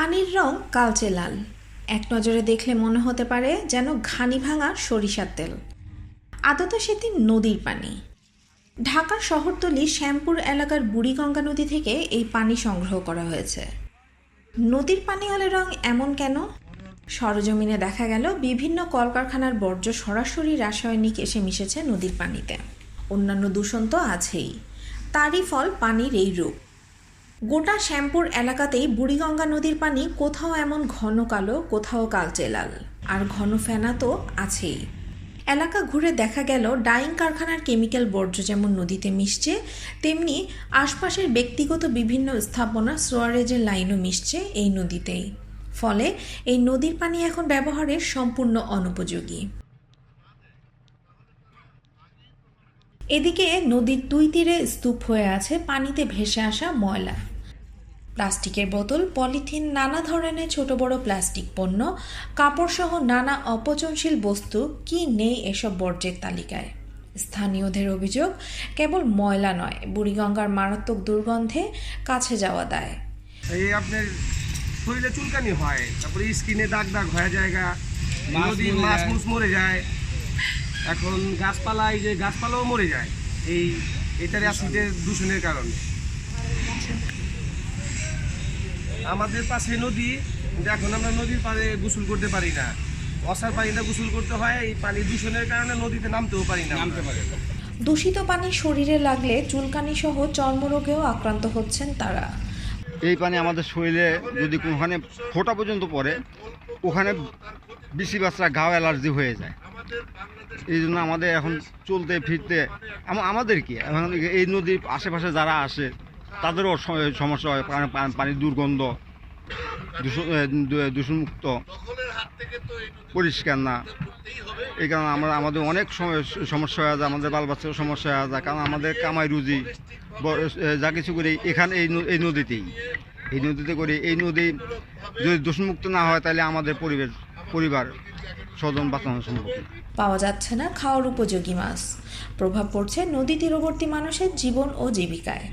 পানির রং কালচে লাল। এক নজরে দেখলে মনে হতে পারে যেন ঘানি ভাঙা সরিষার তেল। আদত সেটি নদীর পানি। ঢাকার শহরতলি শ্যামপুর এলাকার বুড়িগঙ্গা নদী থেকে এই পানি সংগ্রহ করা হয়েছে। নদীর পানি হলে রং এমন কেন? সরজমিনে দেখা গেল বিভিন্ন কলকারখানার বর্জ্য সরাসরি রাসায়নিক এসে মিশেছে নদীর পানিতে। অন্যান্য দূষণ তো আছেই। তারই ফল পানির এই রূপ। গোটা শ্যামপুর এলাকাতেই বুড়িগঙ্গা নদীর পানি কোথাও এমন ঘন কালো, কোথাও কালচে লাল। আর ঘন ফেনা তো আছেই। এলাকা ঘুরে দেখা গেল ডাইং কারখানার কেমিক্যাল বর্জ্য যেমন নদীতে মিশছে, তেমনি আশপাশের ব্যক্তিগত বিভিন্ন স্থাপনা সোয়ারেজের লাইনও মিশছে এই নদীতেই। ফলে এই নদীর পানি এখন ব্যবহারের সম্পূর্ণ অনুপযোগী। এদিকে নদীর দুই তীরে স্তূপ হয়ে আছে পানিতে ভেসে আসা ময়লা। প্লাস্টিকের বোতল পলিথিন নানা ধরনের ছোট বড় প্লাস্টিক পণ্য কাপড়সহ নানা অপচনশীল বস্তু কি নেই এসব বর্জ্যের তালিকায়। স্থানীয়দের অভিযোগ কেবল ময়লা নয় বুড়িগঙ্গার মারাত্মক দুর্গন্ধে কাছে যাওয়া দায়। এই আপনার শরীরে চুলকানি হয় তারপরে স্কিনে দাগ দাগ হয়ে জায়গা মুছ মরে যায়। এখন গাছপালা এই যে গাছপালাও মরে যায়। এই এটার অ্যাসিডের দূষণের কারণে। আমাদের পাশে নদী কিন্তু এখন আমরা নদীর পাড়ে গোসল করতে পারি না। অসার পানিটা গোসল করতে হয় এই পানি দূষণের কারণে নদীতে নামতেও পারি না নামতে পারি দূষিত পানি শরীরে লাগলে চুলকানি সহ চর্মরোগেও আক্রান্ত হচ্ছেন তারা। এই পানি আমাদের শরীরে যদি ওখানে ফোটা পর্যন্ত পড়ে ওখানে বেশি বাচ্চা গাও অ্যালার্জি হয়ে যায়। এই জন্য আমাদের এখন চলতে, ফিরতে আমাদের কি? এখন এই নদীর আশেপাশে যারা আসে, তাদেরও সমস্যা হয় পানির দুর্গন্ধ, দূষণ দূষণমুক্ত, পরিষ্কার না। এই কারণে আমরা আমাদের অনেক সমস্যা হয়ে যায়, আমাদের বাল বাচ্চারও সমস্যা হয়ে যায়, কারণ আমাদের কামাই রুজি যা কিছু করি এখানে এই এই নদীতেই। এই নদীতে করি, এই নদী যদি দূষণমুক্ত না হয়, তাহলে আমাদের পরিবেশ পরিবার স্বজন বাঁচানো সম্ভব পাওয়া যাচ্ছে না খাওয়ার উপযোগী মাছ। প্রভাব পড়ছে নদী তীরবর্তী মানুষের জীবন ও জীবিকায়।